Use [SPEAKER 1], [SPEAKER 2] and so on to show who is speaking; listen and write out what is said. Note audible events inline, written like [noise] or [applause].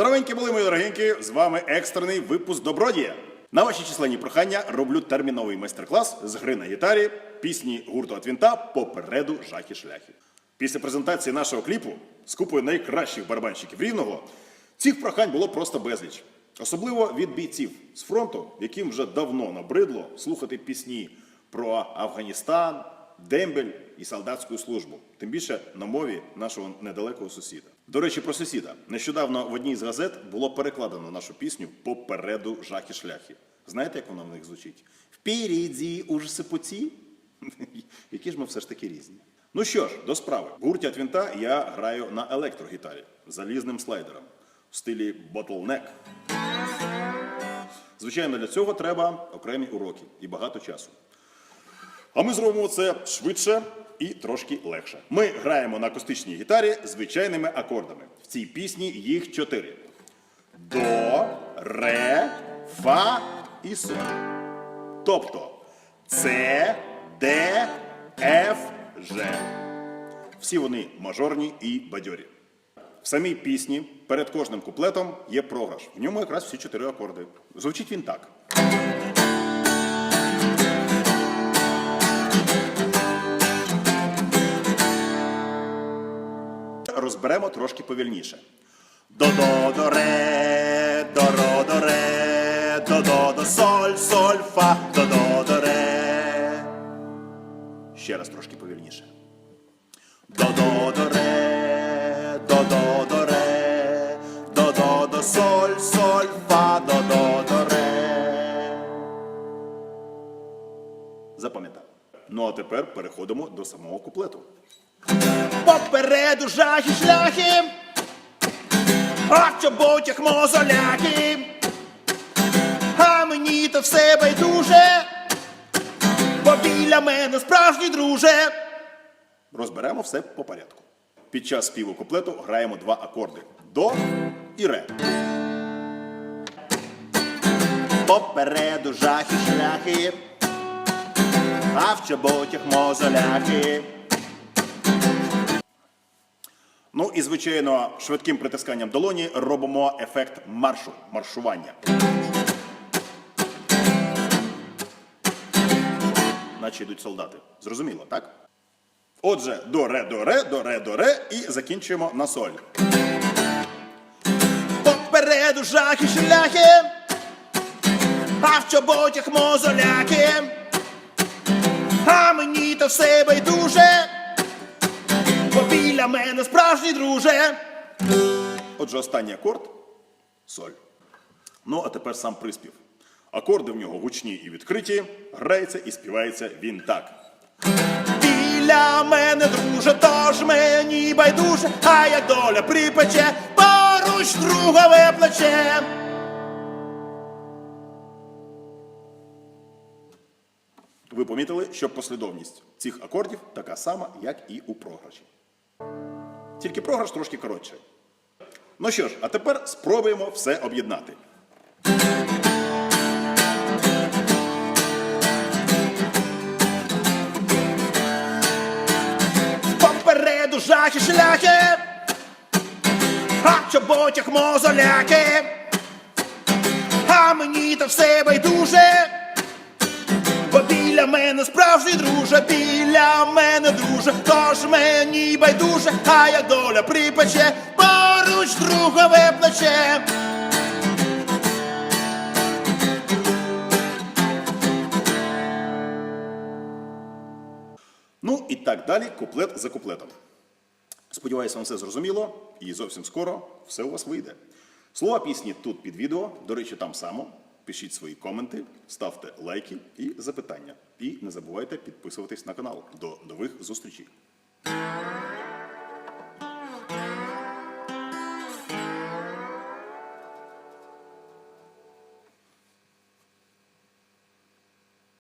[SPEAKER 1] Здоровенькі були, мої дорогенькі, з вами екстрений випуск Добродія. На ваші численні прохання роблю терміновий майстер-клас з гри на гітарі, пісні гурту Атвінта попереду жахи шляхи. Після презентації нашого кліпу з купою найкращих барабанщиків рівного цих прохань було просто безліч. Особливо від бійців з фронту, яким вже давно набридло слухати пісні про Афганістан, дембель і солдатську службу, тим більше на мові нашого недалекого сусіда. До речі, про сусіда. Нещодавно в одній з газет було перекладено нашу пісню попереду жахи шляхи. Знаєте, як вона в них звучить? Впереді ужаси путі. [laughs] Які ж ми все ж таки різні. Ну що ж, до справи. В гурті Атвінта я граю на електрогітарі залізним слайдером в стилі Bottleneck. Звичайно, для цього треба окремі уроки і багато часу. А ми зробимо це швидше і трошки легше. Ми граємо на акустичній гітарі звичайними акордами. В цій пісні їх чотири: до, ре, фа і соль. Тобто С, Д, Ф, Ж. Всі вони мажорні і бадьорі. В самій пісні перед кожним куплетом є програш. В ньому якраз всі чотири акорди. Звучить він так. Розберемо трошки повільніше. До-до, до ре, до-ро, до ре, до-до, до соль, соль, фа, до-до, до ре. Ще раз трошки повільніше. До-до, до ре, до-до, до ре, до-до, до соль, соль, фа, до-до, до ре. Запам'ятав. Ну а тепер переходимо до самого куплету. Попереду жахи шляхи, а в чоботях мозоляки, а мені то все байдуже, бо біля мене справжній друже. Розберемо все по порядку. Під час співу куплету граємо два акорди до і ре. Попереду жахи шляхи, а в чоботях мозоляки. Ну і звичайно, швидким притисканням долоні робимо ефект маршу, маршування. Наче йдуть солдати. Зрозуміло, так? Отже, до ре, до ре, до ре, до ре і закінчуємо на соль. Попереду жахи шляхи, а в чоботях мозоляки, а мені то все байдуже біля мене справжній друже. Отже, останній акорд соль. Ну, а тепер сам приспів. Акорди в нього гучні і відкриті, грається і співається він так. Біля мене, друже, тож мені байдуже, а як доля припече, поруч другове плече. Ви помітили, що послідовність цих акордів така сама, як і у програші. Тільки програш трошки коротший. Ну що ж, а тепер спробуємо все об'єднати. Попереду жахи шляхи, а чоботях мозоляки, а мені то все байдуже. Біля мене справжній друже, біля мене друже, тож мені байдуже, а як доля припече, поруч другове плече. Ну і так далі, куплет за куплетом. Сподіваюся, вам все зрозуміло, і зовсім скоро все у вас вийде. Слова пісні тут під відео, до речі, там само пишіть свої коменти, ставте лайки і запитання. І не забувайте підписуватись на канал. До нових зустрічей.